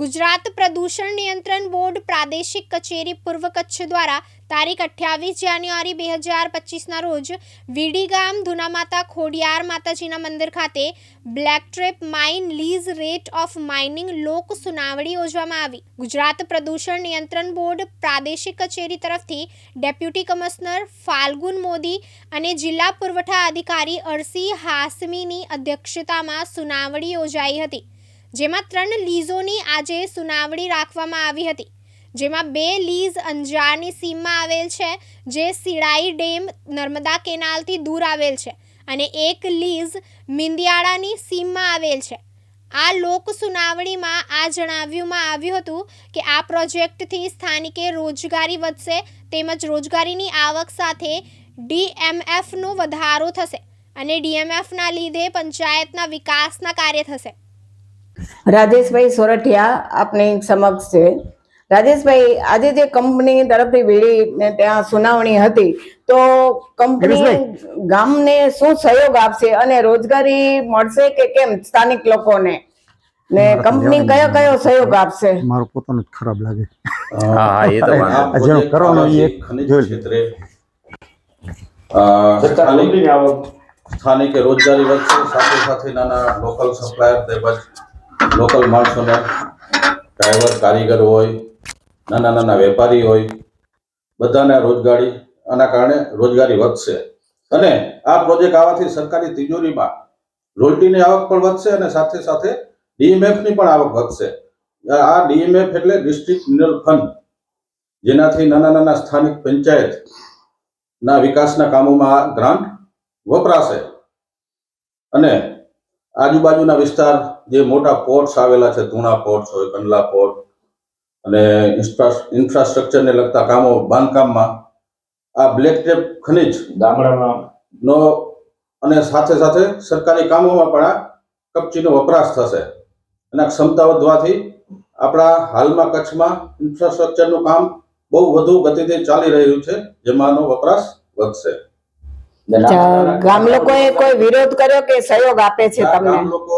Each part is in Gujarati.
ગુજરાત પ્રદૂષણ નિયંત્રણ બોર્ડ પ્રાદેશિક કચેરી પૂર્વ કચ્છ દ્વારા તારીખ અઠ્યાવીસ જાન્યુઆરી બે હજાર પચીસના રોજ વીડી ગામ ધુનામાતા ખોડિયાર માતાજીના મંદિર ખાતે black trap mine lease rate of mining લોક સુનાવણી યોજવામાં આવી. ગુજરાત પ્રદૂષણ નિયંત્રણ બોર્ડ પ્રાદેશિક કચેરી તરફથી ડેપ્યુટી કમિશનર ફાલ્ગુન મોદી અને જિલ્લા પુરવઠા અધિકારી અરસી હાસમીની અધ્યક્ષતામાં સુનાવણી યોજાઈ હતી. જેમાં ત્રણ લીઝોની આજે સુનાવણી રાખવામાં આવી હતી. જેમાં બે લીઝ અંજારની સીમમાં આવેલ છે, જે સિડાઈ ડેમ નર્મદા કેનાલથી દૂર આવેલ છે અને એક લીઝ મિંદિયાળાની સીમમાં આવેલ છે. આ લોક સુનાવણીમાં આ જણાવ્યુંમાં આવ્યું હતું કે આ પ્રોજેક્ટથી સ્થાનિકે રોજગારી વધશે તેમજ રોજગારીની આવક સાથે ડીએમએફનો વધારો થશે અને ડીએમએફના લીધે પંચાયતના વિકાસના કાર્ય થશે. રાજેશભાઈ સોરઠિયા આપની સમક્ષ છે. રાજેશભાઈ આજે જે કંપની તરફથી વીડી ને ત્યાં સુનાવણી હતી તો કંપની ગામને શું સહયોગ આપશે અને રોજગારી મળશે કે કેમ સ્થાનિક લોકોને? ને કંપની કયો કયો સહયોગ આપશે? મારો પોતાનો જ ખરાબ લાગે. હા એ તો જેનો કરવાનો એ એક. ક્ષેત્રે સ્થાનિક રોજગારી વધશે સાથે સાથે નાના લોકલ સપ્લાયર તેમજ લોકલ માણસોને ડ્રાઈવર કારીગર હોય, નાના નાના વેપારી હોય, બધાને રોજગારી, આના કારણે રોજગારી વધશે. અને આ પ્રોજેક્ટ આવવાથી સરકારી તિજોરીમાં રોયલ્ટીની આવક પણ વધશે અને સાથે સાથે ડીએમએફની પણ આવક વધશે. આ ડીએમએફ એટલે ડિસ્ટ્રિક્ટ મિનરલ ફંડ, જેનાથી નાના નાના સ્થાનિક પંચાયત ના વિકાસના કામોમાં આ ગ્રાન્ટ વપરાશે. અને આજુબાજુના વિસ્તાર જે મોટા પોર્ટ્સ આવેલા છે ધૂણા પોર્ટ્સ હોય કંડલા પોર્ટ અને ઇન્ફ્રાસ્ટ્રક્ચરને લગતા કામો બાંધકામમાં આ બ્લેક ટેપ ખનિજ ગામડામાં. નો અને સાથે સાથે સરકારી કામોમાં પણ આ કપચીનો વપરાશ થશે. અને ક્ષમતા વધવાથી આપણા હાલમાં કચ્છમાં ઇન્ફ્રાસ્ટ્રક્ચરનું કામ બહુ વધુ ગતિથી ચાલી રહ્યું છે જેમાંનો વપરાશ વધશે. ગામ લોકોએ કોઈ વિરોધ કર્યો કે સહયોગ આપે છે તમને? ગામ લોકો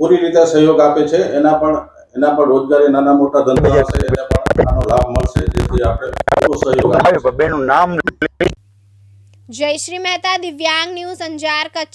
પૂરી રીતે સહયોગ આપે છે. એના પણ એના પણ રોજગારી નાના મોટા ધંધા હશે એને પણ આનો લાભ મળશે જેથી આપણે પૂરો સહયોગ આપે બેનું નામ જયશ્રી મહેતા દિવ્યાંગ ન્યૂઝ અંજાર કચ્છ.